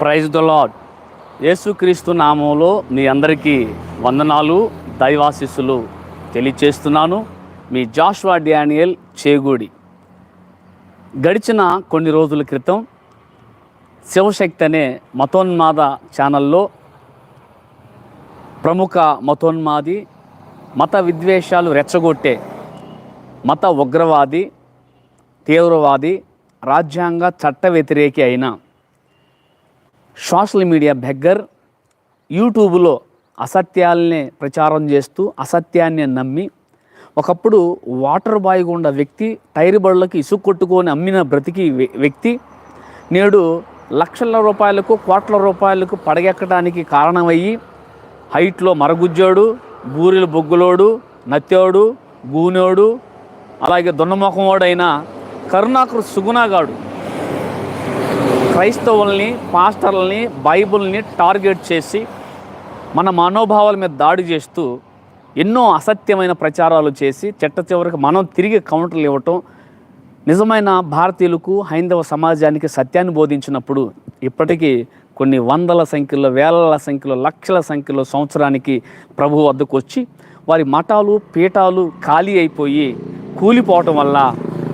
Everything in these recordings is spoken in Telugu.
ప్రైజ్ ద లాడ్ యేసుక్రీస్తు నామంలో మీ అందరికీ వందనాలు దైవాశిస్సులు తెలియచేస్తున్నాను. మీ జాషువా డానియల్ చేగూడి. గడిచిన కొన్ని రోజుల క్రితం శివశక్తి అనే మతోన్మాద ఛానల్లో ప్రముఖ మతోన్మాది మత విద్వేషాలు రెచ్చగొట్టే మత ఉగ్రవాది తీవ్రవాది రాజ్యాంగ చట్ట వ్యతిరేకి అయిన సోషల్ మీడియా బెగ్గర్ యూట్యూబ్లో అసత్యాలనే ప్రచారం చేస్తూ అసత్యాన్ని నమ్మి ఒకప్పుడు వాటర్ బాయ్ గుండా వ్యక్తి టైర్ బళ్ళకి ఇసుక కొట్టుకొని అమ్మిన బ్రతికి వ్యక్తి. నేడు లక్షల రూపాయలకు కోట్ల రూపాయలకు పడగెక్కడానికి కారణమయ్యి హైట్లో మరగుజ్జోడు బూరెల బొగ్గులోడు నత్యోడు గూనోడు అలాగే దున్నముఖమోడైన కరుణాకర్ సుగుణాగాడు. క్రైస్తవుల్ని పాస్టర్లని బైబుల్ని టార్గెట్ చేసి మన మనోభావాల మీద దాడి చేస్తూ ఎన్నో అసత్యమైన ప్రచారాలు చేసి చెట్ట చివరికి మనం తిరిగి కౌంటర్లు ఇవ్వటం నిజమైన భారతీయులకు హైందవ సమాజానికి సత్యాన్ని బోధించినప్పుడు ఇప్పటికీ కొన్ని వందల సంఖ్యలో వేల సంఖ్యలో లక్షల సంఖ్యలో సంవత్సరానికి ప్రభు వద్దకు వచ్చి వారి మఠాలు పీఠాలు ఖాళీ అయిపోయి కూలిపోవటం వల్ల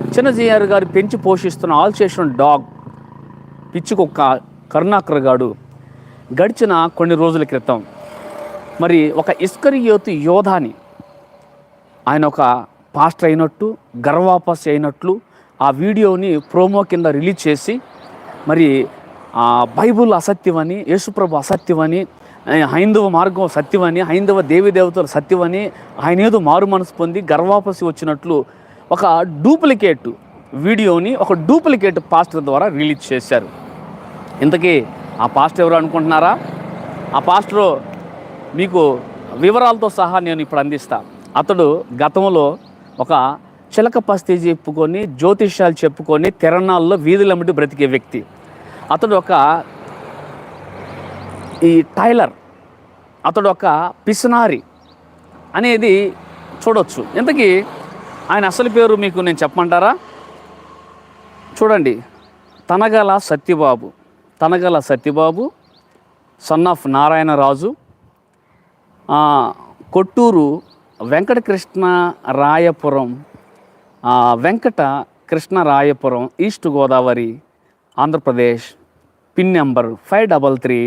చిన్నజీఆర్ గారు పెంచి పోషిస్తున్న ఆల్ చేసిన డాగ్ పిచ్చుకొక్క కరుణాకర్ గాడు గడిచిన కొన్ని రోజుల క్రితం. మరి ఒక ఇస్కరియోతు యోధాని ఆయన ఒక పాస్టర్ అయినట్టు గర్వాపస్ అయినట్లు ఆ వీడియోని ప్రోమో కింద రిలీజ్ చేసి మరి ఆ బైబుల్ అసత్యమని యేసుప్రభు అసత్యమని హైందవ మార్గం సత్యమని హైందవ దేవతలు సత్యమని ఆయన ఏదో మారు మనసు పొంది గర్వాపసి వచ్చినట్లు ఒక డూప్లికేట్ వీడియోని ఒక డూప్లికేట్ పాస్టర్ ద్వారా రిలీజ్ చేశారు. ఇంతకీ ఆ పాస్టర్ ఎవరు అనుకుంటున్నారా? ఆ పాస్టర్ మీకు వివరాలతో సహా నేను ఇప్పుడు అందిస్తా. అతడు గతంలో ఒక చిలక పస్తి చెప్పుకొని జ్యోతిష్యాలు చెప్పుకొని తిరణాల్లో వీధులమ్మటి బ్రతికే వ్యక్తి. అతడు ఒక ఈ టైలర్. అతడు ఒక పిసినారి అనేది చూడొచ్చు. ఇంతకీ ఆయన అసలు పేరు మీకు నేను చెప్పమంటారా? చూడండి Tanagala Satyababu Tanagala Satyababu son of Narayanaraju Kotturu Venkatakrishna Rayapuram Venkata Krishna Rayapuram east Godavari Andhra Pradesh pin number five double three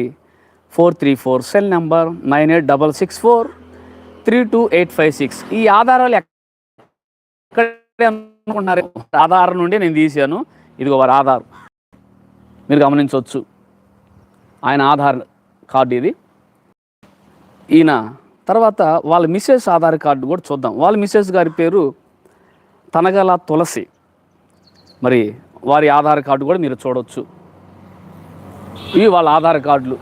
four three four cell number nine eight double six four three two eight five six. ఈ ఆధారాలు ఎక్కడ అనుకుంటున్నారు ఆధార్ నుండి నేను తీశాను. ఇదిగో వారి ఆధార్. మీరు గమనించవచ్చు. ఆయన ఆధార్ కార్డు ఇది. ఈయన తర్వాత వాళ్ళ మిస్సెస్ ఆధార్ కార్డు కూడా చూద్దాం. వాళ్ళ మిస్సెస్ గారి పేరు తనగల తులసి. మరి వారి ఆధార్ కార్డు కూడా మీరు చూడవచ్చు ఇవి వాళ్ళ ఆధార్ కార్డులు.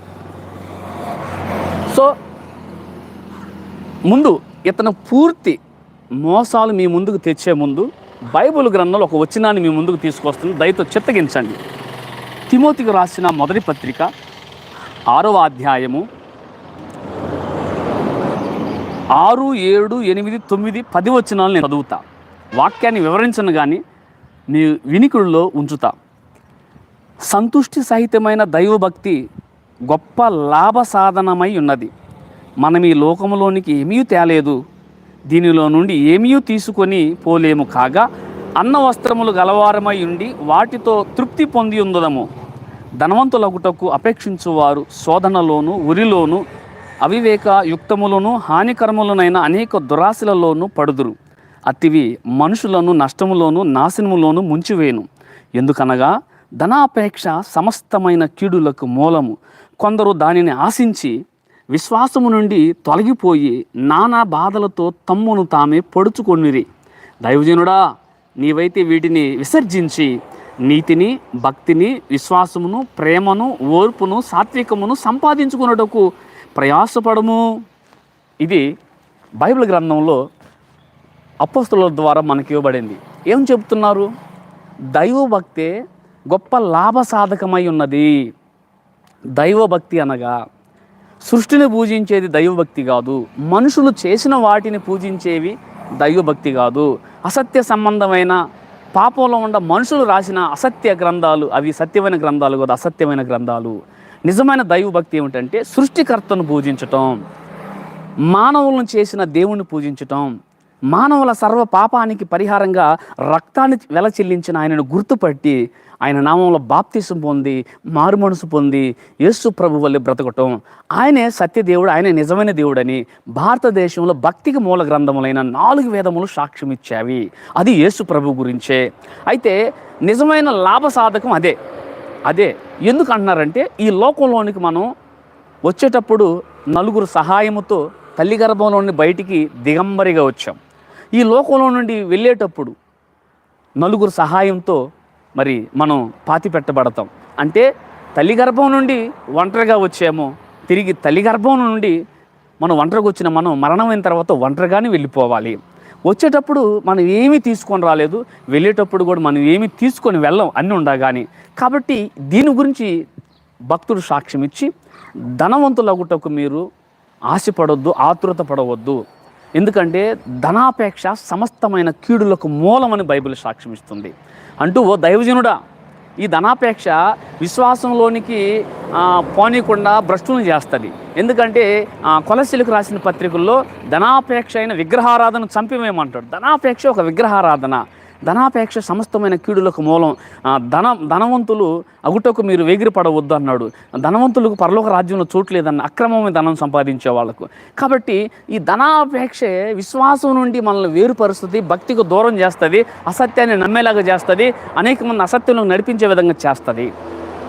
సో ముందు ఇతను పూర్తి మోసాలు మీ ముందుకు తెచ్చే ముందు బైబిల్ గ్రంథంలో ఒక వచనాన్ని మీ ముందుకు తీసుకొస్తుంది. దయతో చిత్తగించండి. తిమోతికి రాసిన మొదటి పత్రిక ఆరవ అధ్యాయము ఆరు ఏడు ఎనిమిది తొమ్మిది పది వచనాలు నేను చదువుతా. వాక్యాన్ని వివరించను కానీ మీ వినికుడిలో ఉంచుతా. సంతుష్టి సహితమైన దైవభక్తి గొప్ప లాభ సాధనమై ఉన్నది. మనం ఈ లోకంలోనికి ఏమీ తేలేదు. దీనిలో నుండి ఏమీ తీసుకొని పోలేము కాగా అన్న వస్త్రములు గలవారమై ఉండి వాటితో తృప్తి పొంది ఉందదము. ధనవంతులగుటకు అపేక్షించువారు శోధనలోను ఉరిలోను అవివేక యుక్తములను హానికరములనైన అనేక దురాశలలోనూ పడుదురు. అతివి మనుషులను నష్టములోను నాశనములోను ముంచివేను. ఎందుకనగా ధనాపేక్ష సమస్తమైన కీడులకు మూలము. కొందరు దానిని ఆశించి విశ్వాసము నుండి తొలగిపోయి నానా బాధలతో తమ్మును తామే పొడుచుకొనిరి. దైవజనుడా నీవైతే వీటిని విసర్జించి నీతిని భక్తిని విశ్వాసమును ప్రేమను ఓర్పును సాత్వికమును సంపాదించుకున్నటకు ప్రయాసపడము. ఇది బైబిల్ గ్రంథంలో అపోస్తుల ద్వారా మనకి ఇవ్వబడింది. ఏం చెబుతున్నారు దైవభక్తే గొప్ప లాభసాధకమై ఉన్నది. దైవభక్తి అనగా సృష్టిని పూజించేది దైవభక్తి కాదు. మనుషులు చేసిన వాటిని పూజించేవి దైవభక్తి కాదు. అసత్య సంబంధమైన పాపంలో ఉన్న మనుషులు రాసిన అసత్య గ్రంథాలు అవి సత్యమైన గ్రంథాలు కాదు అసత్యమైన గ్రంథాలు. నిజమైన దైవభక్తి ఏమిటంటే సృష్టికర్తను పూజించటం మానవులను చేసిన దేవుణ్ణి పూజించటం. మానవుల సర్వ పాపానికి పరిహారంగా రక్తాన్ని వెల చెల్లించిన ఆయనను గుర్తుపట్టి ఆయన నామంలో బాప్తీసం పొంది మారుమనసు పొంది యేసు ప్రభు వల్లే బ్రతకటం. ఆయనే సత్యదేవుడు ఆయన నిజమైన దేవుడని భారతదేశంలో భక్తికి మూల గ్రంథములైన నాలుగు వేదములు సాక్ష్యం ఇచ్చావి అది యేసు ప్రభు గురించే. అయితే నిజమైన లాభ సాధకం అదే. అదే. ఎందుకు అంటున్నారంటే ఈ లోకంలోనికి మనం వచ్చేటప్పుడు నలుగురు సహాయముతో తల్లి గర్భంలో నుండి బయటికి దిగంబరిగా వచ్చాం. ఈ లోకంలో నుండి వెళ్ళేటప్పుడు నలుగురు సహాయంతో మరి మనం పాతి పెట్టబడతాం. అంటే తల్లి గర్భం నుండి ఒంటరిగా వచ్చామో తిరిగి తల్లి గర్భం నుండి మనం ఒంటరికి వచ్చిన మనం మరణమైన తర్వాత ఒంటరిగానే వెళ్ళిపోవాలి. వచ్చేటప్పుడు మనం ఏమీ తీసుకొని రాలేదు. వెళ్ళేటప్పుడు కూడా మనం ఏమీ తీసుకొని వెళ్ళం అన్నీ ఉండగాని కాబట్టి దీని గురించి భక్తుడు సాక్ష్యం ఇచ్చి ధనవంతులగుటకు మీరు ఆశపడొద్దు ఆతృత పడవద్దు. ఎందుకంటే ధనాపేక్ష సమస్తమైన కీడులకు మూలమని బైబిల్ సాక్ష్యం ఇస్తుంది. అంటూ ఓ దైవజనుడా ఈ ధనాపేక్ష విశ్వాసంలోనికి పోనీయకుండా భ్రష్టులను చేస్తుంది. ఎందుకంటే కొలసిలకు రాసిన పత్రికల్లో ధనాపేక్ష అయిన విగ్రహారాధన చంపివేయమంటాడు. ధనాపేక్ష ఒక విగ్రహారాధన. ధనాపేక్ష సమస్తమైన కీడులకు మూలం. ధన ధనవంతులు అగుటకు మీరు వేగిరపడవద్దు అన్నాడు. ధనవంతులకు పరలోక రాజ్యంలో చోటు అక్రమమే ధనం సంపాదించే వాళ్ళకు. కాబట్టి ఈ ధనాపేక్ష విశ్వాసం నుండి మనల్ని వేరుపరుస్తుంది భక్తికి దూరం చేస్తుంది అసత్యాన్ని నమ్మేలాగా చేస్తుంది అనేక మంది అసత్యంలో నడిపించే విధంగా చేస్తుంది.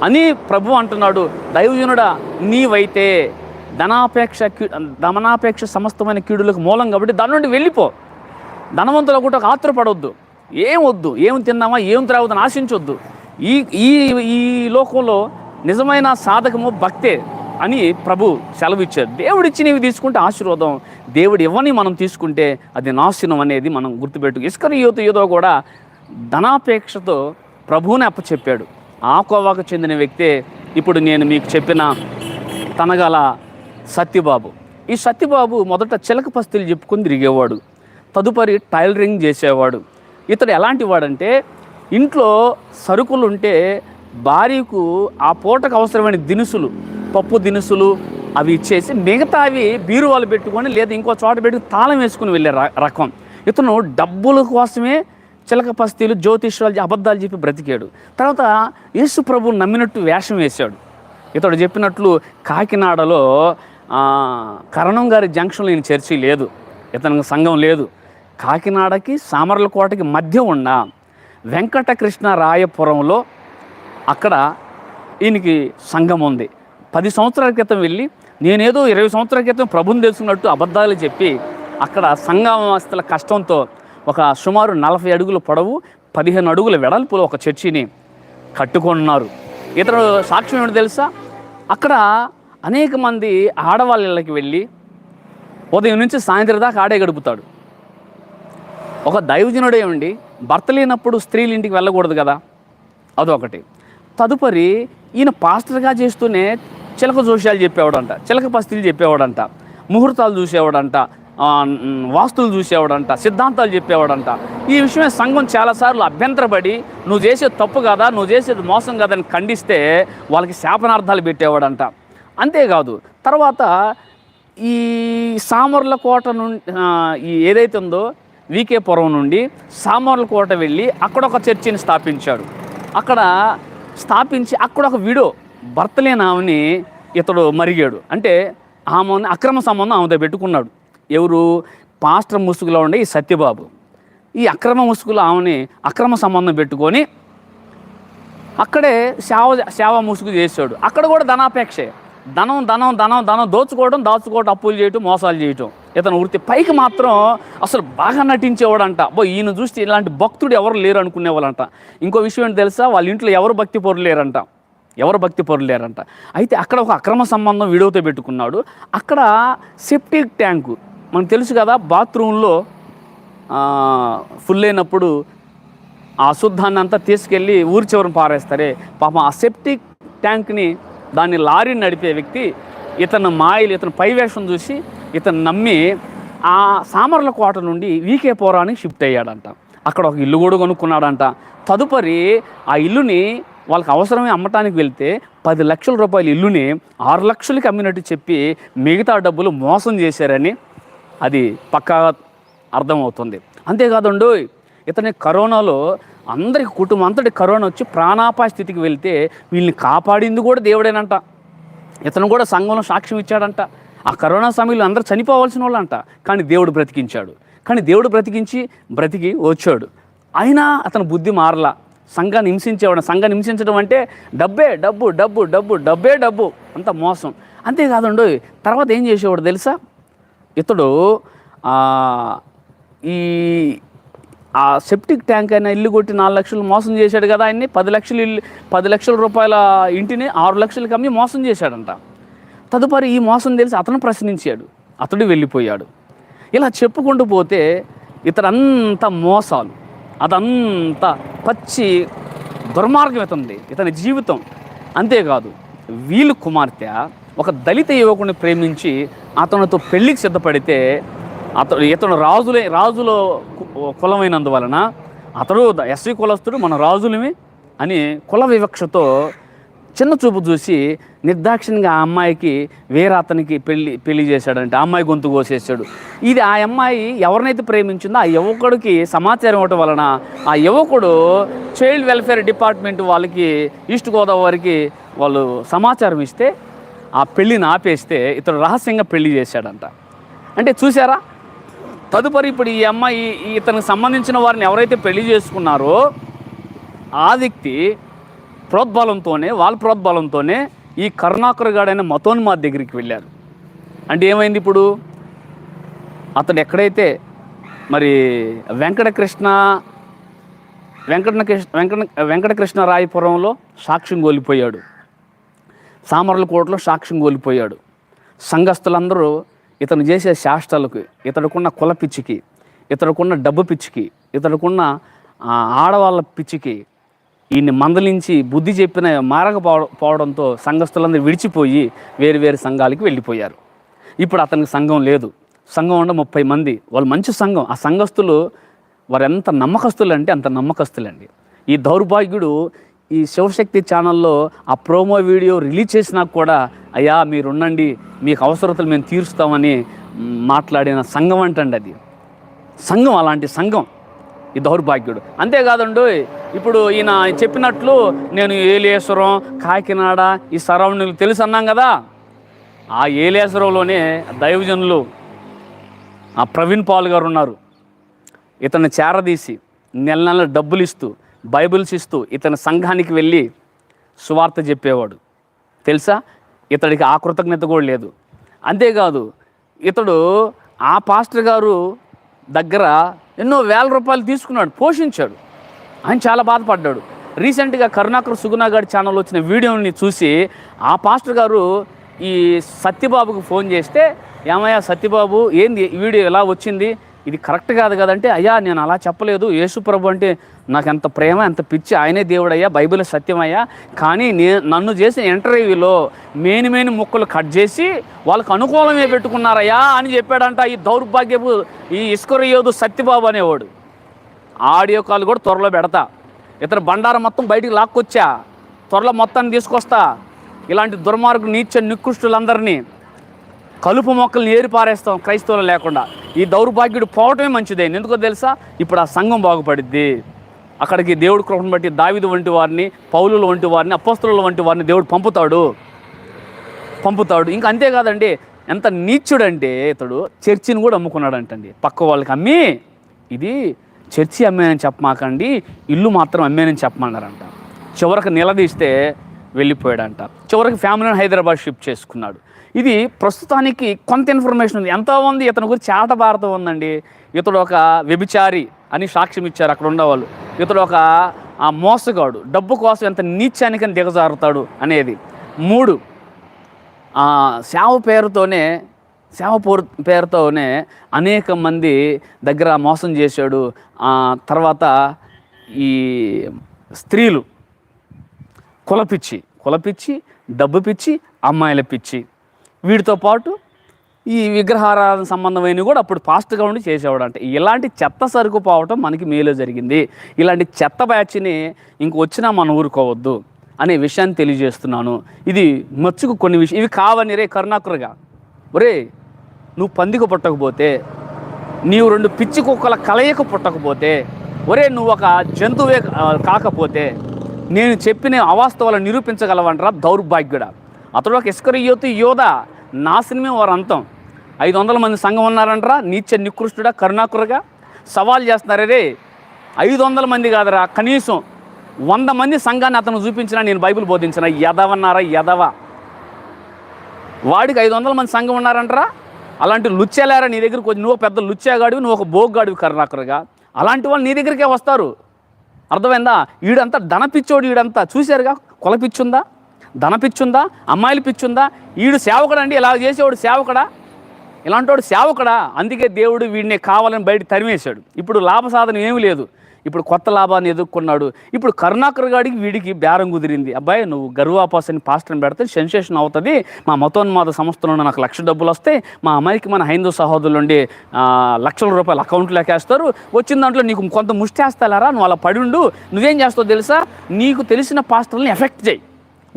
అని ప్రభు అంటున్నాడు దైవజనుడా నీవైతే ధనాపేక్ష కీ- ధనాపేక్ష సమస్తమైన కీడులకు మూలం కాబట్టి దాని నుండి వెళ్ళిపో. ధనవంతులు కూడా ఆతురపడవద్దు ఏం వద్దు ఏం తిన్నామా ఏం త్రాగుదని ఆశించొద్దు. ఈ ఈ ఈ లోకంలో నిజమైన సాధకము భక్తే అని ప్రభు సెలవిచ్చారు దేవుడు ఇచ్చినవి తీసుకుంటే ఆశీర్వాదం దేవుడు ఇవ్వని మనం తీసుకుంటే అది నాశనం అనేది మనం గుర్తుపెట్టు ఇస్కర యువత ఏదో కూడా ధనాపేక్షతో ప్రభువుని అప్పచెప్పాడు. ఆ కోవాకు చెందిన వ్యక్తే ఇప్పుడు నేను మీకు చెప్పిన తనగల సత్యబాబు. ఈ సత్యబాబు మొదట చిలక పస్తులు చెప్పుకొని తిరిగేవాడు. తదుపరి టైలరింగ్ చేసేవాడు. ఇతడు ఎలాంటి వాడంటే ఇంట్లో సరుకులు ఉంటే భార్యకు ఆ పూటకు అవసరమైన దినుసులు పప్పు దినుసులు అవి ఇచ్చేసి మిగతావి బీరువాలు పెట్టుకొని లేదా ఇంకో చోట పెట్టి తాళం వేసుకుని వెళ్ళే రకం. ఇతను డబ్బుల కోసమే చిలక పస్తీలు జ్యోతిష్యాలు అబద్ధాలు చెప్పి బ్రతికాడు. తర్వాత యేసు ప్రభు నమ్మినట్టు వేషం వేశాడు. ఇతడు చెప్పినట్లు కాకినాడలో కరణం గారి జంక్షన్లో ఈయన చర్చి లేదు. ఇతనికి సంఘం లేదు. కాకినాడకి సామర్లకోటకి మధ్య ఉన్న వెంకటకృష్ణ రాయపురంలో అక్కడ ఈయనకి సంఘం ఉంది. పది సంవత్సరాల క్రితం వెళ్ళి నేనేదో ఇరవై సంవత్సరాల క్రితం ప్రభుని తెలుసుకున్నట్టు అబద్ధాలు చెప్పి అక్కడ సంఘమస్తుల కష్టంతో ఒక సుమారు నలభై అడుగుల పొడవు పదిహేను అడుగుల వెడల్పులో ఒక చర్చిని కట్టుకున్నారు. ఇతడు సాక్ష్యం ఏంటో తెలుసా? అక్కడ అనేక మంది ఆడవాళ్ళకి వెళ్ళి ఉదయం నుంచి సాయంత్రం దాకా ఆడే గడుపుతాడు. ఒక దైవజనుడే ఉండి భర్త లేనప్పుడు స్త్రీలు ఇంటికి వెళ్ళకూడదు కదా? అదొకటి. తదుపరి ఈయన పాస్టర్గా చేస్తూనే చిలక జోషాలు చెప్పేవాడంట చిలక పస్తులు చెప్పేవాడంట ముహూర్తాలు చూసేవాడంట వాస్తులు చూసేవాడంట సిద్ధాంతాలు చెప్పేవాడంట. ఈ విషయమే సంఘం చాలాసార్లు అభ్యంతరపడి నువ్వు చేసేది తప్పు కదా నువ్వు చేసేది మోసం కదా అని ఖండిస్తే వాళ్ళకి శాపనార్థాలు పెట్టేవాడంట. అంతేకాదు తర్వాత ఈ సామర్ల కోట నుండి ఏదైతే ఉందో వికే పురం నుండి సామర్లకోట వెళ్ళి అక్కడ ఒక చర్చిని స్థాపించాడు. అక్కడ స్థాపించి అక్కడ ఒక విడో భర్త లేని ఆమెని ఇతడు మరిగాడు. అంటే ఆమె అక్రమ సంబంధం ఆమెతో పెట్టుకున్నాడు. ఎవరు? పాస్టర్ ముసుగులో ఉండే ఈ సత్యబాబు. ఈ అక్రమ ముసుగులో ఆమెని అక్రమ సంబంధం పెట్టుకొని అక్కడే సేవ సేవ ముసుగు చేశాడు. అక్కడ కూడా ధనాపేక్షే. ధనం ధనం ధనం ధనం దోచుకోవడం దాచుకోవడం అప్పులు చేయటం మోసాలు చేయటం. ఇతను వృత్తి పైకి మాత్రం అసలు బాగా నటించేవాడంట. బో ఈయన చూస్తే ఇలాంటి భక్తుడు ఎవరు లేరు అనుకునేవాళ్ళంట. ఇంకో విషయం ఏంటి తెలుసా? వాళ్ళ ఇంట్లో ఎవరు భక్తి పొరులు లేరంట. ఎవరు భక్తి పరులు లేరంట. అయితే అక్కడ ఒక అక్రమ సంబంధం విడవతో పెట్టుకున్నాడు. అక్కడ సెప్టిక్ ట్యాంకు. మనకు తెలుసు కదా బాత్రూంలో ఫుల్ అయినప్పుడు ఆ అశుద్ధాన్ని అంతా తీసుకెళ్ళి ఊరి చివరిని పారేస్తారే. పాపం ఆ సెప్టిక్ ట్యాంక్ని దాన్ని లారీని నడిపే వ్యక్తి ఇతను మాయలు ఇతను పైవేషం చూసి ఇతను నమ్మి ఆ సామర్ల కోట నుండి వీకే పోరానికి షిఫ్ట్ అయ్యాడంట. అక్కడ ఒక ఇల్లు కూడా కొనుక్కున్నాడంట. తదుపరి ఆ ఇల్లుని వాళ్ళకి అవసరమే అమ్మటానికి వెళ్తే పది లక్షల రూపాయల ఇల్లుని ఆరు లక్షలకి అమ్మినట్టు చెప్పి మిగతా డబ్బులు మోసం చేశారని అది పక్కా అర్థమవుతుంది. అంతేకాదండు ఇతని కరోనాలో అందరికి కుటుంబం అంతటి కరోనా వచ్చి ప్రాణాపాయ స్థితికి వెళ్తే వీళ్ళని కాపాడింది కూడా దేవుడేనంట. ఇతను కూడా సంఘంలో సాక్ష్యం ఇచ్చాడంట. ఆ కరోనా సమయంలో అందరూ చనిపోవాల్సిన వాళ్ళంట. కానీ దేవుడు బ్రతికించాడు. కానీ దేవుడు బ్రతికించి బ్రతికి వచ్చాడు. అయినా అతని బుద్ధి మారలా. సంఘాన్ని హింసించేవాడు సంఘాన్ని హింసించడం అంటే డబ్బే డబ్బు డబ్బు డబ్బు డబ్బే డబ్బు. అంత మోసం. అంతేకాదండు తర్వాత ఏం చేసేవాడు తెలుసా? ఇతడు ఈ ఆ సెప్టిక్ ట్యాంక్ అయిన ఇల్లు కొట్టి నాలుగు లక్షలు మోసం చేశాడు కదా ఆయన్ని. పది లక్షలు ఇల్లు పది లక్షల రూపాయల ఇంటిని ఆరు లక్షలకి అమ్మి మోసం చేశాడంట. తదుపరి ఈ మోసం తెలిసి అతను ప్రశ్నించాడు. అతడు వెళ్ళిపోయాడు. ఇలా చెప్పుకుంటూ పోతే ఇతడంతా మోసాలు అదంతా పచ్చి దుర్మార్గం ఇతంది ఇతని జీవితం. అంతేకాదు వీళ్ళు కుమార్తె ఒక దళిత యువకుని ప్రేమించి అతనితో పెళ్ళికి సిద్ధపడితే అతడు ఇతడు రాజులే రాజుల కులమైనందువలన అతడు ఎస్వి కులస్తుడు మన రాజులమి అని కుల వివక్షతో చిన్న చూపు చూసి నిర్దాక్షిణ్యంగా ఆ అమ్మాయికి వేరే అతనికి పెళ్ళి పెళ్ళి చేశాడంటే. ఆ అమ్మాయి గొంతు కోసేసాడు ఇది ఆ అమ్మాయి ఎవరినైతే ప్రేమించిందో ఆ యువకుడికి సమాచారం ఇవ్వటం వలన ఆ యువకుడు చైల్డ్ వెల్ఫేర్ డిపార్ట్మెంట్ వాళ్ళకి ఈస్ట్ గోదావరికి వాళ్ళు సమాచారం ఇస్తే ఆ పెళ్ళిని ఆపేస్తే ఇతడు రహస్యంగా పెళ్ళి చేశాడంట. అంటే చూసారా తదుపరి ఇప్పుడు ఈ అమ్మాయి ఈ ఇతనికి సంబంధించిన వారిని ఎవరైతే పెళ్ళి చేసుకున్నారో ఆ వ్యక్తి ప్రోద్బలంతోనే వాళ్ళ ప్రోద్బలంతోనే ఈ కరుణాకర్ గాడైన మతోన్మాద్ దగ్గరికి వెళ్ళారు. అంటే ఏమైంది ఇప్పుడు? అతడు ఎక్కడైతే మరి వెంకటకృష్ణ వెంకట వెంకట వెంకటకృష్ణ రాయపురంలో సాక్ష్యం కోల్పోయాడు. సామర్లకోటలో సాక్ష్యం కోల్పోయాడు. సంఘస్థులందరూ ఇతను చేసే శాస్త్రాలకు ఇతడుకున్న కుల పిచ్చికి ఇతడుకున్న డబ్బు పిచ్చికి ఇతడుకున్న ఆడవాళ్ళ పిచ్చికి ఈయన్ని మందలించి బుద్ధి చెప్పిన మారకపోవడం పోవడంతో సంఘస్థులందరూ విడిచిపోయి వేరు వేరు సంఘాలకి వెళ్ళిపోయారు. ఇప్పుడు అతనికి సంఘం లేదు. సంఘం ఉండ ముప్పై మంది. వాళ్ళు మంచి సంఘం. ఆ సంఘస్థులు వారు ఎంత నమ్మకస్తులు అంటే అంత నమ్మకస్తులండి. ఈ దౌర్భాగ్యుడు ఈ శివశక్తి ఛానల్లో ఆ ప్రోమో వీడియో రిలీజ్ చేసినా కూడా అయ్యా మీరు ఉండండి మీకు అవసరతలు మేము తీరుస్తామని మాట్లాడిన సంఘం అంటండి అది. సంఘం అలాంటి సంఘం ఈ దౌర్భాగ్యుడు. అంతేకాదండు ఇప్పుడు ఈయన చెప్పినట్లు నేను ఏలేశ్వరం కాకినాడ ఈ సరౌండింగ్ తెలుసు అన్నాం కదా. ఆ ఏలేశ్వరంలోనే దైవజనులు ఆ ప్రవీణ్ పాల్ గారు ఉన్నారు. ఇతను చేరదీసి నెల నెల డబ్బులు ఇస్తూ బైబిల్స్ ఇస్తూ ఇతని సంఘానికి వెళ్ళి సువార్త చెప్పేవాడు. తెలుసా? ఇతడికి ఆ కృతజ్ఞత కూడా లేదు. అంతేకాదు ఇతడు ఆ పాస్టర్ గారు దగ్గర ఎన్నో వేల రూపాయలు తీసుకున్నాడు పోషించాడు. ఆయన చాలా బాధపడ్డాడు. రీసెంట్గా కరుణాకర్ సుగుణాగాడి ఛానల్ వచ్చిన వీడియోని చూసి ఆ పాస్టర్ గారు ఈ సత్యబాబుకు ఫోన్ చేస్తే ఏమయ్యా సత్యబాబు ఏంది వీడియో ఎలా వచ్చింది? ఇది కరెక్ట్ కాదు కదంటే అయ్యా నేను అలా చెప్పలేదు. యేసుప్రభు అంటే నాకు ఎంత ప్రేమ ఎంత పిచ్చి ఆయనే దేవుడయ్యా బైబిల్ సత్యమయ్యా. కానీ నే నన్ను చేసిన ఇంటర్వ్యూలో మేని మేని ముక్కలు కట్ చేసి వాళ్ళకు అనుకూలమే పెట్టుకున్నారయ్యా అని చెప్పాడంట ఈ దౌర్భాగ్యపు ఈ ఇస్కొరయోధు సత్యబాబు అనేవాడు. ఆడియో కాల్ కూడా త్వరలో పెడతా. ఇతర బండారం మొత్తం బయటికి లాక్కొచ్చా. త్వరలో మొత్తాన్ని తీసుకొస్తా. ఇలాంటి దుర్మార్గు నీచ నికృష్టులందరినీ కలుపు మొక్కల్ని ఏరి పారేస్తాం క్రైస్తవులు లేకుండా. ఈ దౌర్భాగ్యుడు పోవటమే మంచిదే. ఎందుకో తెలుసా? ఇప్పుడు ఆ సంఘం బాగుపడిద్ది. అక్కడికి దేవుడు కృపను బట్టి దావిదు వంటి వారిని పౌలుల వంటి వారిని అపస్తుల వంటి వారిని దేవుడు పంపుతాడు. పంపుతాడు. ఇంకా అంతేకాదండి ఎంత నీచుడంటే ఇతడు చర్చిని కూడా అమ్ముకున్నాడంటండి. పక్క వాళ్ళకి అమ్మి ఇది చర్చి అమ్మేనని చెప్పమాకండి ఇల్లు మాత్రం అమ్మేనని చెప్పమన్నారంట. చివరికి నిలదీస్తే వెళ్ళిపోయాడంట. చివరికి ఫ్యామిలీని హైదరాబాద్ షిఫ్ట్ చేసుకున్నాడు. ఇది ప్రస్తుతానికి కొంత ఇన్ఫర్మేషన్ ఉంది. ఎంతో ఉంది ఇతని గురించి చాట భారతం ఉందండి. ఇతడు ఒక వ్యభిచారి అని సాక్ష్యం ఇచ్చారు అక్కడ ఉండేవాళ్ళు ఇతడు ఒక ఆ మోసగాడు. డబ్బు కోసం ఎంత నీచానికని దిగజారుతాడు అనేది. మూడు సేవ పేరుతోనే సేవ పోరు పేరుతోనే అనేక మంది దగ్గర మోసం చేశాడు. తర్వాత ఈ స్త్రీలు కులపిచ్చి కులపిచ్చి డబ్బు పిచ్చి అమ్మాయిల పిచ్చి. వీటితో పాటు ఈ విగ్రహారాధన సంబంధమైనవి కూడా అప్పుడు ఫాస్ట్గా ఉండి చేసేవాడు అంటే. ఇలాంటి చెత్త సరుకు పోవటం మనకి మేలు జరిగింది. ఇలాంటి చెత్త బ్యాచ్ని ఇంక వచ్చినా మనం ఊరుకోవద్దు అనే విషయాన్ని తెలియజేస్తున్నాను. ఇది మచ్చుకు కొన్ని విషయం ఇవి కావని రే కరుణాకురగా ఒరే నువ్వు పందికి పుట్టకపోతే నీవు రెండు పిచ్చి కుక్కల కలయిక పుట్టకపోతే ఒరే నువ్వు ఒక జంతువే కాకపోతే నేను చెప్పిన అవాస్తవాలను నిరూపించగలవంటరా దౌర్భాగ్యుడా. అతడు ఒక ఇస్కరియోతు యోధ. నాశనమే వారు అంతం. ఐదు వందల మంది సంఘం ఉన్నారంటరా నీచ నికృష్టుడా కరుణాకురగా సవాల్ చేస్తున్నారే రే ఐదు వందల మంది కాదురా కనీసం వంద మంది సంఘాన్ని అతను చూపించినా నేను బైబిల్ బోధించిన యదవన్నారా యదవ. వాడికి ఐదు వందల మంది సంఘం ఉన్నారంటరా అలాంటి లుచ్చేలారా నీ దగ్గరికి వచ్చి నువ్వు పెద్ద లుచ్చేగాడివి నువ్వు ఒక బోగ్గాడివి కర్రాకరుగా అలాంటి వాళ్ళు నీ దగ్గరికే వస్తారు. అర్థమైందా? ఈడంతా ధనపిచ్చోడు వీడంతా చూశారుగా? కొల పిచ్చుందా? ధన పిచ్చుందా అమ్మాయిలు పిచ్చుందా? ఈడు సేవకుడు అండి ఇలా చేసేవాడు సేవకుడా? ఇలాంటి సేవకుడా? అందుకే దేవుడు వీడిని కావాలని బయట తరిమేశాడు. ఇప్పుడు లాభ సాధన ఏమీ లేదు. ఇప్పుడు కొత్త లాభాన్ని ఎదుర్కొన్నాడు. ఇప్పుడు కరుణాకర్ గాడికి వీడికి బేరం కుదిరింది. అబ్బాయి నువ్వు గర్వాపాస్ అని పాస్టర్ని పెడితే సెన్సేషన్ అవుతుంది. మా మతోన్మాద సంస్థలో నాకు లక్ష డబ్బులు వస్తాయి. మా అమ్మాయికి మన హైందూ సహోదరులు ఉండి లక్షల రూపాయలు అకౌంట్లోకి వేస్తారు వచ్చిన దాంట్లో నీకు కొంత ముష్టి వేస్తారా నువ్వు అలా పడి ఉండు. నువ్వేం చేస్తావు తెలుసా? నీకు తెలిసిన పాస్టర్ని ఎఫెక్ట్ చేయి.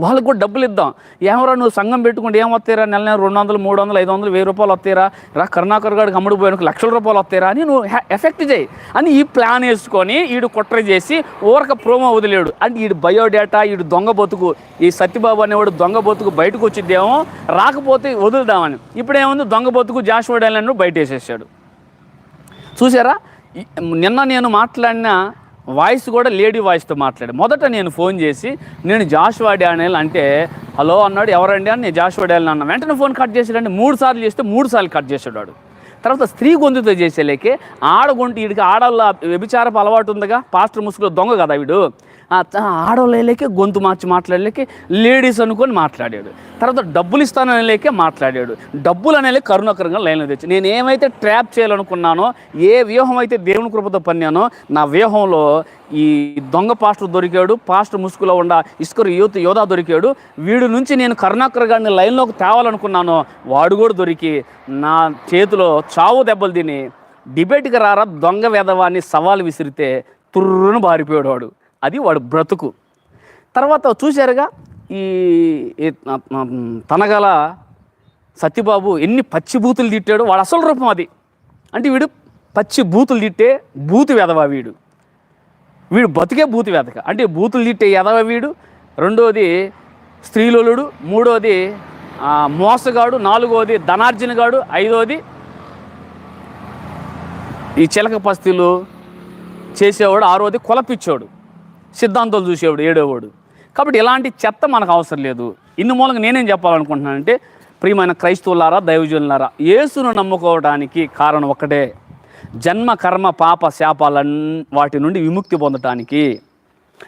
వాళ్ళకు కూడా డబ్బులు ఇద్దాం. ఏమరా నువ్వు సంఘం పెట్టుకుంటే ఏం వస్తాయిరా నెల నెల రెండు వందలు మూడు వందలు ఐదు వందలు వెయ్యి రూపాయలు వస్తాయిరా? రా కరుణాకర్ గారికి అమ్ముడు పోయానికి లక్షల రూపాయలు వస్తాయిరా అని నువ్వు ఎఫెక్ట్ చేయి. అని ఈ ప్లాన్ వేసుకొని ఈడు కుట్ర చేసి ఊరక ప్రోమో వదిలేడు. అంటే ఈడు బయోడేటా ఈడు దొంగ బతుకు ఈ సత్యబాబు అనేవాడు దొంగ బతుకు బయటకు వచ్చిద్దేమో రాకపోతే వదులుదామని. ఇప్పుడేముంది? దొంగ బతుకు జాషువాడేలను బయట వేసేసాడు చూసారా నిన్న నేను మాట్లాడిన వాయిస్ కూడా లేడీ వాయిస్తో మాట్లాడి మొదట నేను ఫోన్ చేసి నేను జాషువా డానియల్ అంటే హలో అన్నాడు. ఎవరండి? అని నేను జాషువా డానియల్ అన్న. వెంటనే ఫోన్ కట్ చేసాడంటే మూడు సార్లు చేస్తే మూడు సార్లు కట్ చేసేవాడు తర్వాత స్త్రీ గొంతుతో చేసేలేకే ఆడగొంటి వీడికి ఆడవాళ్ళ వ్యభిచారపు అలవాటు ఉందిగా? పాస్టర్ ముసుగులో దొంగ కదా వీడు. ఆడవాళ్ళకి గొంతు మార్చి మాట్లాడలేకే లేడీస్ అనుకొని మాట్లాడాడు. తర్వాత డబ్బులు ఇస్తాననేలేకే మాట్లాడాడు. డబ్బులు అనేలే కరుణకరంగా లైన్లో తెచ్చి నేను ఏమైతే ట్రాప్ చేయాలనుకున్నానో ఏ వ్యూహం అయితే దేవుని కృపతో పన్నానో నా వ్యూహంలో ఈ దొంగ పాస్టర్ దొరికాడు పాస్టర్ ముసుగులో ఉండ ఇస్కరు యూత్ యోధా దొరికాడు వీడి నుంచి నేను కరుణాకర్ గారిని లైన్లోకి తేవాలనుకున్నానో వాడు కూడా దొరికి నా చేతిలో చావు దెబ్బలు తిని డిబేట్కి రారా దొంగ వేదవాన్ని సవాలు విసిరితే తుర్రును బారిపోయాడు వాడు అది వాడు బ్రతుకు. తర్వాత చూశారుగా ఈ తనగల సత్యబాబు ఎన్ని పచ్చి బూతులు తిట్టాడు వాడు అసలు రూపం అది. అంటే వీడు పచ్చి బూతులు తిట్టే బూతు వెధవ వీడు. వీడు బతికే బూతు వెదక అంటే బూతులు తిట్టే ఎదవ వీడు. రెండోది స్త్రీలోలుడు. మూడోది మోసగాడు. నాలుగోది ధనార్జనగాడు ఐదోది ఈ చిలక పస్తులు చేసేవాడు. ఆరోది కొలపిచ్చాడు. సిద్ధాంతాలు చూసేవాడు ఏడేవాడు. కాబట్టి ఇలాంటి చెత్త మనకు అవసరం లేదు. ఇన్ని మూలంగా నేనేం చెప్పాలనుకుంటున్నానంటే ప్రియమైన క్రైస్తవులారా దైవజనులారా యేసును నమ్ముకోవడానికి కారణం ఒకటే జన్మ కర్మ పాప శాపాలన్ వాటి నుండి విముక్తి పొందటానికి.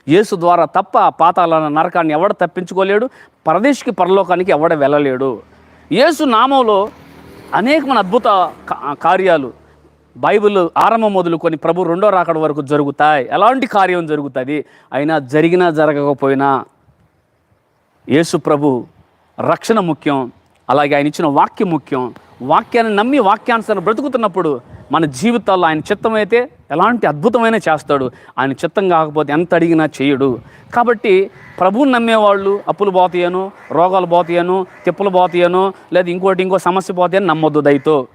యేసు ద్వారా తప్ప పాతాల నరకాన్ని ఎవడ తప్పించుకోలేడు పరదేశికి పరలోకానికి ఎవడ వెళ్ళలేడు. యేసు నామంలో అనేకమైన అద్భుత కార్యాలు బైబిల్ ఆరంభం మొదలుకొని ప్రభు రెండో రాకడ వరకు జరుగుతాయి. ఎలాంటి కార్యం జరుగుతుంది? అయినా జరిగినా జరగకపోయినా యేసు ప్రభు రక్షణ ముఖ్యం అలాగే ఆయన ఇచ్చిన వాక్యం ముఖ్యం. వాక్యాన్ని నమ్మి వాక్యానుసారం బ్రతుకుతున్నప్పుడు మన జీవితాల్లో ఆయన చిత్తం అయితే ఎలాంటి అద్భుతమైన చేస్తాడు. ఆయన చిత్తం కాకపోతే ఎంత అడిగినా చేయడు. కాబట్టి ప్రభువుని నమ్మేవాళ్ళు అప్పులు పోతాయను రోగాలు పోతాయను తిప్పలు పోతాయను లేదా ఇంకోటి ఇంకో సమస్య పోతాయని నమ్మొద్దు దయతో.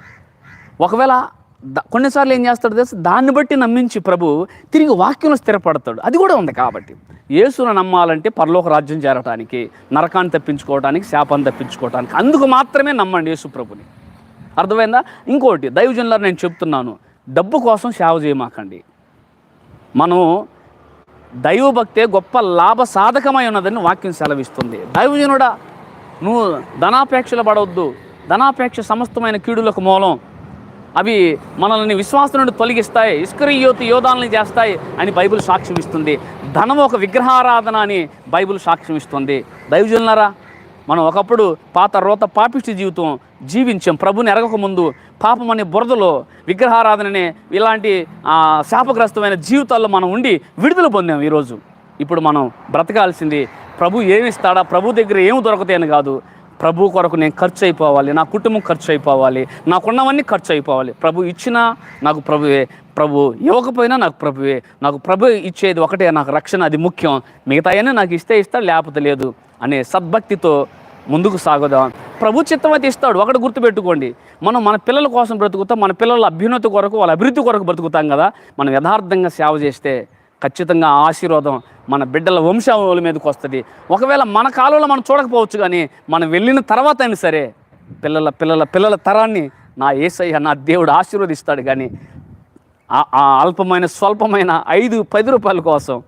ఒకవేళ కొన్నిసార్లు ఏం చేస్తాడు తెలుసు? దాన్ని బట్టి నమ్మించి ప్రభు తిరిగి వాక్యంలో స్థిరపడతాడు. అది కూడా ఉంది కాబట్టి. యేసును నమ్మాలంటే పరలోక రాజ్యం చేరటానికి నరకాన్ని తప్పించుకోవడానికి శాపాన్ని తప్పించుకోవడానికి అందుకు మాత్రమే నమ్మండి యేసు ప్రభుని. అర్థమైందా? ఇంకోటి దైవజనులారు నేను చెప్తున్నాను. డబ్బు కోసం సేవ చేయమాకండి. మనం దైవభక్తే గొప్ప లాభ సాధకమై ఉన్నదని వాక్యం సెలవిస్తుంది. దైవజనుడా నువ్వు ధనాపేక్షలు పడవద్దు. ధనాపేక్ష సమస్తమైన కీడులకు మూలం. అవి మనల్ని విశ్వాసం నుండి తొలగిస్తాయి ఇస్కరియోతి యోధాలని చేస్తాయి అని బైబిల్ సాక్ష్యం ఇస్తుంది. ధనం ఒక విగ్రహారాధన అని బైబిల్ సాక్ష్యం ఇస్తుంది. దైవజులనరా మనం ఒకప్పుడు పాత రోత పాపిష్టి జీవితం జీవించాం. ప్రభుని ఎరగక ముందు పాపం అనే బురదలో విగ్రహారాధననే ఇలాంటి శాపగ్రస్తమైన జీవితాల్లో మనం ఉండి విడుదల పొందాం ఈరోజు. ఇప్పుడు మనం బ్రతకాల్సింది ప్రభు ఏమి ఇస్తాడా ప్రభు దగ్గర ఏమి దొరకతాయని కాదు. ప్రభు కొరకు నేను ఖర్చు అయిపోవాలి నా కుటుంబం ఖర్చు అయిపోవాలి నాకున్నవన్నీ ఖర్చు అయిపోవాలి. ప్రభు ఇచ్చినా నాకు ప్రభువే ప్రభు ఇవ్వకపోయినా నాకు ప్రభువే. నాకు ప్రభు ఇచ్చేది ఒకటే నాకు రక్షణ అది ముఖ్యం. మిగతాయన్నీ నాకు ఇస్తే ఇస్తాడు లేకపోతే లేదు అనే సద్భక్తితో ముందుకు సాగుదాం. ప్రభు చిత్తమైతే ఇస్తాడు ఒకటి గుర్తుపెట్టుకోండి. మనం మన పిల్లల కోసం బ్రతుకుతాం మన పిల్లల అభ్యున్నతి కొరకు వాళ్ళ అభివృద్ధి కొరకు బ్రతుకుతాం కదా. మనం యథార్థంగా సేవ చేస్తే ఖచ్చితంగా ఆశీర్వాదం మన బిడ్డల వంశావళి మీదకి వస్తుంది. ఒకవేళ మన కాలంలో మనం చూడకపోవచ్చు కానీ మనం వెళ్ళిన తర్వాత అయినా సరే పిల్లల పిల్లల పిల్లల తరాన్ని నా ఏసయ్య నా దేవుడు ఆశీర్వదిస్తాడు కానీ ఆ- ఆ అల్పమైన స్వల్పమైన ఐదు పది రూపాయల కోసం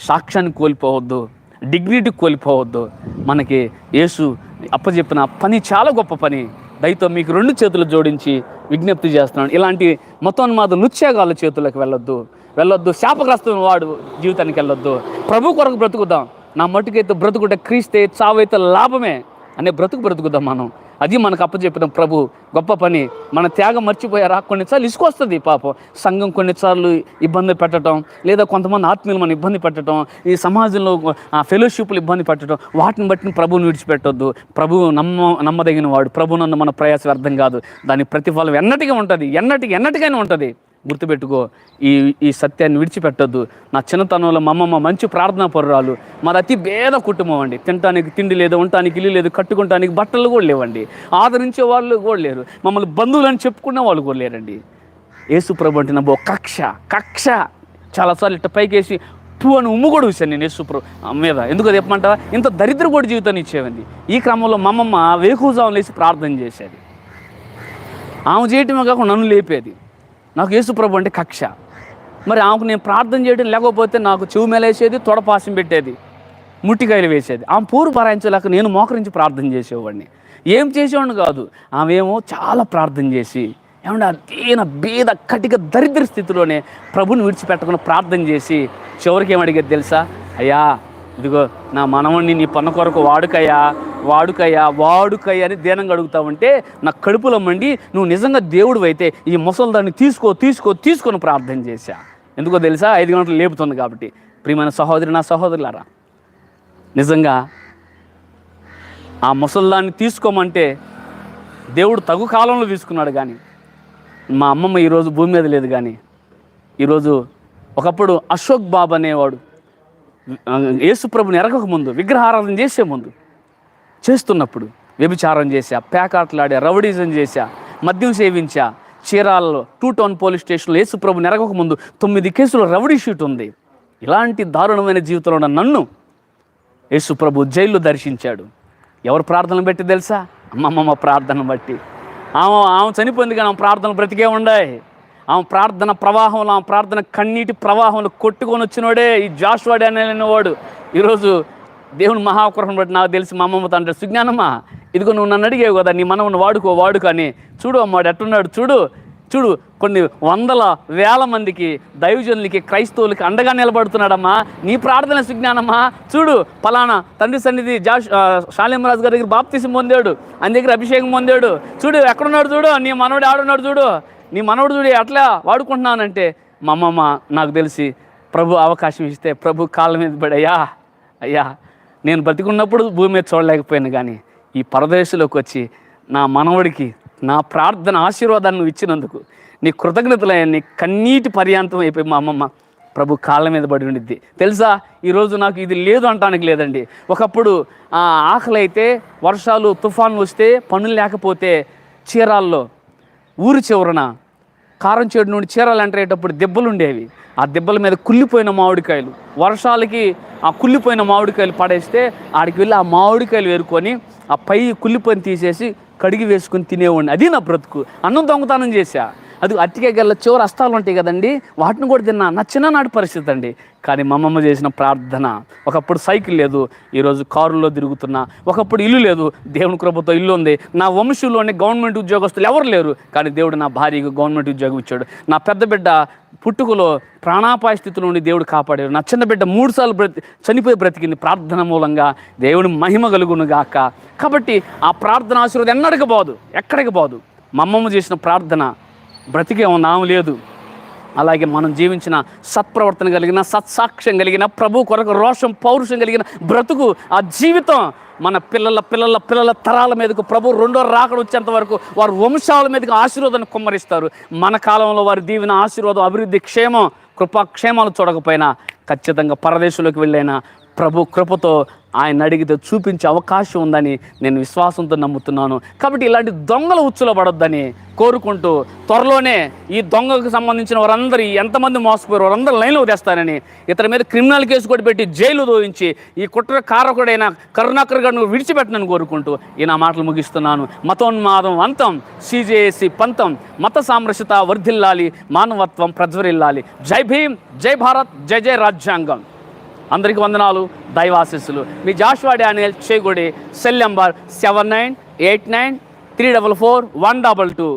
సాక్ష్యాన్ని కోల్పోవద్దు డిగ్నిటీ కోల్పోవద్దు. మనకి యేసు అప్పచెప్పిన పని చాలా గొప్ప పని. దయతో మీకు రెండు చేతులు జోడించి విజ్ఞప్తి చేస్తున్నాను. ఇలాంటి మతోన్మాద నృత్యాగాల చేతులకు వెళ్ళొద్దు. వెళ్ళొద్దు. శాపగ్రస్తున్న వాడు జీవితానికి వెళ్ళొద్దు. ప్రభు కొరకు బ్రతుకుదాం. నా మట్టుకైతే బ్రతుకుంటే క్రీస్తే చావైతే లాభమే అనే బ్రతుకు బ్రతుకుదాం మనం. అది మనకు అప్పచెప్పిన ప్రభు గొప్ప పని. మన త్యాగం మర్చిపోయారా? కొన్నిసార్లు ఇసుకొస్తుంది పాపం. సంఘం కొన్నిసార్లు ఇబ్బంది పెట్టడం లేదా కొంతమంది ఆత్మీయులు మనం ఇబ్బంది పెట్టడం ఈ సమాజంలో ఫెలోషిప్లు ఇబ్బంది పెట్టడం వాటిని బట్టి ప్రభువుని విడిచిపెట్టొద్దు. ప్రభువు నమ్మ నమ్మదగిన వాడు ప్రభు నన్ను మన ప్రయాస వ్యర్థం కాదు. దాని ప్రతిఫలం ఎన్నటికీ ఉంటుంది. ఎన్నటికి ఎన్నటికైనా ఉంటుంది. గుర్తుపెట్టుకో ఈ ఈ సత్యాన్ని విడిచిపెట్టొద్దు. నా చిన్నతనంలో మా అమ్మమ్మ మంచి ప్రార్థనా పరురాలు మరి అతి భేద కుటుంబం అండి. తినటానికి తిండి లేదు ఉండటానికి ఇల్లు లేదు కట్టుకుంటానికి బట్టలు కూడా లేవండి. ఆదరించే వాళ్ళు కూడా లేరు. మమ్మల్ని బంధువులు అని చెప్పుకునే వాళ్ళు కూడా లేరండి. యేసు ప్రభు అంటే నా బో కక్ష కక్ష. చాలాసార్లు ఇట్ట పైకేసి టూ అని ఉమ్ము కూడా చూశాను నేను యేసుప్రభు మీద ఎందుకు చెప్పమంటావా? ఇంత దరిద్ర కూడా జీవితాన్ని ఇచ్చేవండి. ఈ క్రమంలో మా అమ్మమ్మ వేకుజావం లేచి ప్రార్థన చేసేది. ఆమె చేయటమే కాకుండా నన్ను లేపేది. నాకు యేసుప్రభు అంటే కక్ష. మరి ఆమెకు నేను ప్రార్థన చేయడం లేకపోతే నాకు చెవు మేలేసేది తొడపాసం పెట్టేది ముట్టికాయలు వేసేది. ఆమె పూరు పారాయించలేక నేను మోకరించి ప్రార్థన చేసేవాడిని. ఏం చేసేవాడిని కాదు ఆమె ఏమో చాలా ప్రార్థన చేసి ఏమంటే ఆ దీన బీద కటిక దరిద్ర స్థితిలోనే ప్రభుని విడిచిపెట్టకుండా ప్రార్థన చేసి చివరికి ఏమడిగేది తెలుసా? అయ్యా ఇదిగో నా మనవణ్ణి నీ పన్న కొరకు వాడుకయ్యా వాడుకయ్యా వాడుకయ్యా అని దీనంగా అడుగుతావంటే నా కడుపులో మండి నువ్వు నిజంగా దేవుడు అయితే ఈ ముసలిదాన్ని తీసుకో తీసుకో తీసుకొని ప్రార్థన చేశా. ఎందుకో తెలుసా? ఐదు గంటలు లేపుతుంది కాబట్టి. ప్రియమైన సహోదరి నా సహోదరులారా నిజంగా ఆ ముసల్దాన్ని తీసుకోమంటే దేవుడు తగు కాలంలో తీసుకున్నాడు కానీ మా అమ్మమ్మ ఈరోజు భూమి మీద లేదు కానీ ఈరోజు ఒకప్పుడు అశోక్ బాబు అనేవాడు యేసుప్రభుని ఎరగక ముందు విగ్రహారాధన చేసే ముందు చేస్తున్నప్పుడు వ్యభిచారం చేశా పేకాట్లాడా రౌడీజం చేశా మద్యం సేవించా చీరాలలో టూ టౌన్ పోలీస్ స్టేషన్లో యేసుప్రభు నెరగక ముందు తొమ్మిది కేసులు రౌడీ షీట్ ఉంది. ఇలాంటి దారుణమైన జీవితంలో ఉన్న నన్ను యేసుప్రభు జైల్లో దర్శించాడు. ఎవరు ప్రార్థనలు బట్టి తెలుసా? అమ్మమ్మ ప్రార్థన బట్టి. ఆమె ఆమె చనిపోయింది కానీ ఆమె ప్రార్థనలు బ్రతికే ఉండాయి. ఆమె ప్రార్థన ప్రవాహంలో ఆమె ప్రార్థన కన్నీటి ప్రవాహంలో కొట్టుకొని వచ్చినోడే ఈ జాషువాడే అనేవాడు. ఈరోజు దేవుని మహాకృపను బట్టి నాకు తెలిసి మా అమ్మమ్మతో అంటే సుజ్ఞానమ్మా ఇదిగో నువ్వు నన్ను అడిగేవు కదా నీ మనవను వాడుకో వాడుకో అని. చూడు అమ్మాడు ఎట్టున్నాడు చూడు. చూడు కొన్ని వందల వేల మందికి దైవజనులకి క్రైస్తవులకి అండగా నిలబడుతున్నాడమ్మా. నీ ప్రార్థన సుజ్ఞానమ్మా. చూడు పలానా తండ్రి సన్నిధి జాష్ శాలిమరాజు గారి దగ్గర బాప్తిసం పొందాడు. అని దగ్గర అభిషేకం పొందాడు. చూడు ఎక్కడున్నాడు చూడు నీ మనవడు ఆడున్నాడు చూడు. నీ మనవడు చూడు ఎట్లా వాడుకుంటున్నానంటే మా అమ్మమ్మ నాకు తెలిసి ప్రభు అవకాశం ఇస్తే ప్రభు కాళ్ళ మీద పడి అయ్యా అయ్యా నేను బ్రతికున్నప్పుడు భూమి మీద చూడలేకపోయాను కానీ ఈ పరదేశంలోకి వచ్చి నా మనవడికి నా ప్రార్థన ఆశీర్వాదాన్ని నువ్వు ఇచ్చినందుకు నీ కృతజ్ఞతలు నీ కన్నీటి పర్యాంతం అయిపోయి మా అమ్మమ్మ ప్రభు కాళ్ళ మీద పడి ఉండిద్ది. తెలుసా? ఈరోజు నాకు ఇది లేదు అంటానికి లేదండి. ఒకప్పుడు ఆ, ఆకలి అయితే వర్షాలు తుఫాన్లు వస్తే పనులు లేకపోతే చీరాల్లో ఊరి చివరన కారం చేడు నుండి చీరలు ఎంటరేటప్పుడు దెబ్బలు ఉండేవి. ఆ దెబ్బల మీద కుళ్ళిపోయిన మామిడికాయలు. వర్షాలకి ఆ కుళ్ళిపోయిన మామిడికాయలు పడేస్తే ఆడికి వెళ్ళి ఆ మామిడికాయలు వేరుకొని ఆ పై కుళ్ళిపోయిన తీసేసి కడిగి వేసుకొని తినేవాడిని. అది నా బ్రతుకు. అన్నం దొంగతనం చేశా. అది అట్టికే గల్ల చివరి అస్తాలు ఉంటాయి కదండి. వాటిని కూడా తిన్నా నా చిన్ననాటి పరిస్థితి అండి. కానీ మా అమ్మమ్మ చేసిన ప్రార్థన ఒకప్పుడు సైకిల్ లేదు ఈరోజు కారులో తిరుగుతున్నా ఒకప్పుడు ఇల్లు లేదు దేవుని కృపతో ఇల్లు ఉంది. నా వంశంలోనే గవర్నమెంట్ ఉద్యోగస్తులు ఎవరు లేరు కానీ దేవుడు నా భార్యకు గవర్నమెంట్ ఉద్యోగం ఇచ్చాడు. నా పెద్ద బిడ్డ పుట్టుకలో ప్రాణాపాయ స్థితిలో నుండి దేవుడు కాపాడాడు. నా చిన్న బిడ్డ మూడుసార్లు బ్రతి చనిపోయి బ్రతికింది ప్రార్థన మూలంగా. దేవుని మహిమ కలుగును గాక. కాబట్టి ఆ ప్రార్థన ఆశీర్వాదం ఎన్నడికి పోదు ఎక్కడికి పోదు. మా అమ్మమ్మ చేసిన ప్రార్థన బ్రతికే నాము లేదు. అలాగే మనం జీవించిన సత్ప్రవర్తన కలిగిన సత్సాక్ష్యం కలిగిన ప్రభు కొరకు రోషం పౌరుషం కలిగిన బ్రతుకు ఆ జీవితం మన పిల్లల పిల్లల పిల్లల తరాల మీదకు ప్రభు రెండో రాకడ వచ్చేంత వరకు వారు వంశాల మీదకి ఆశీర్వాదాన్ని కుమ్మరిస్తారు. మన కాలంలో వారి దీవెన ఆశీర్వాదం అభివృద్ధి క్షేమం కృపాక్షేమాలు చూడకపోయినా ఖచ్చితంగా పరదేశంలోకి వెళ్ళైనా ప్రభు కృపతో ఆయన అడిగితే చూపించే అవకాశం ఉందని నేను విశ్వాసంతో నమ్ముతున్నాను. కాబట్టి ఇలాంటి దొంగల ఉచ్చులో పడొద్దని కోరుకుంటూ త్వరలోనే ఈ దొంగకు సంబంధించిన వారందరూ ఎంతమంది మోసపోయారు వారందరూ లైన్లో తెస్తానని ఇతని మీద క్రిమినల్ కేసు కూడా పెట్టి జైలు దోయించి ఈ కుట్ర కారకుడైన కరుణాకర్ గారిని విడిచిపెట్టనని కోరుకుంటూ ఈ నా మాటలు ముగిస్తున్నాను. మతోన్మాదం అంతం సిజేఏసి పంతం మత సామరస్యత వర్ధిల్లాలి మానవత్వం ప్రజ్వరిల్లాలి. జై భీమ్ జై భారత్ జై జై రాజ్యాంగం. అందరికీ వందనాలు. దైవాశీస్సులు. మీ Joshua Daniel Chegudi cell number seven nine eight nine three double four one double two.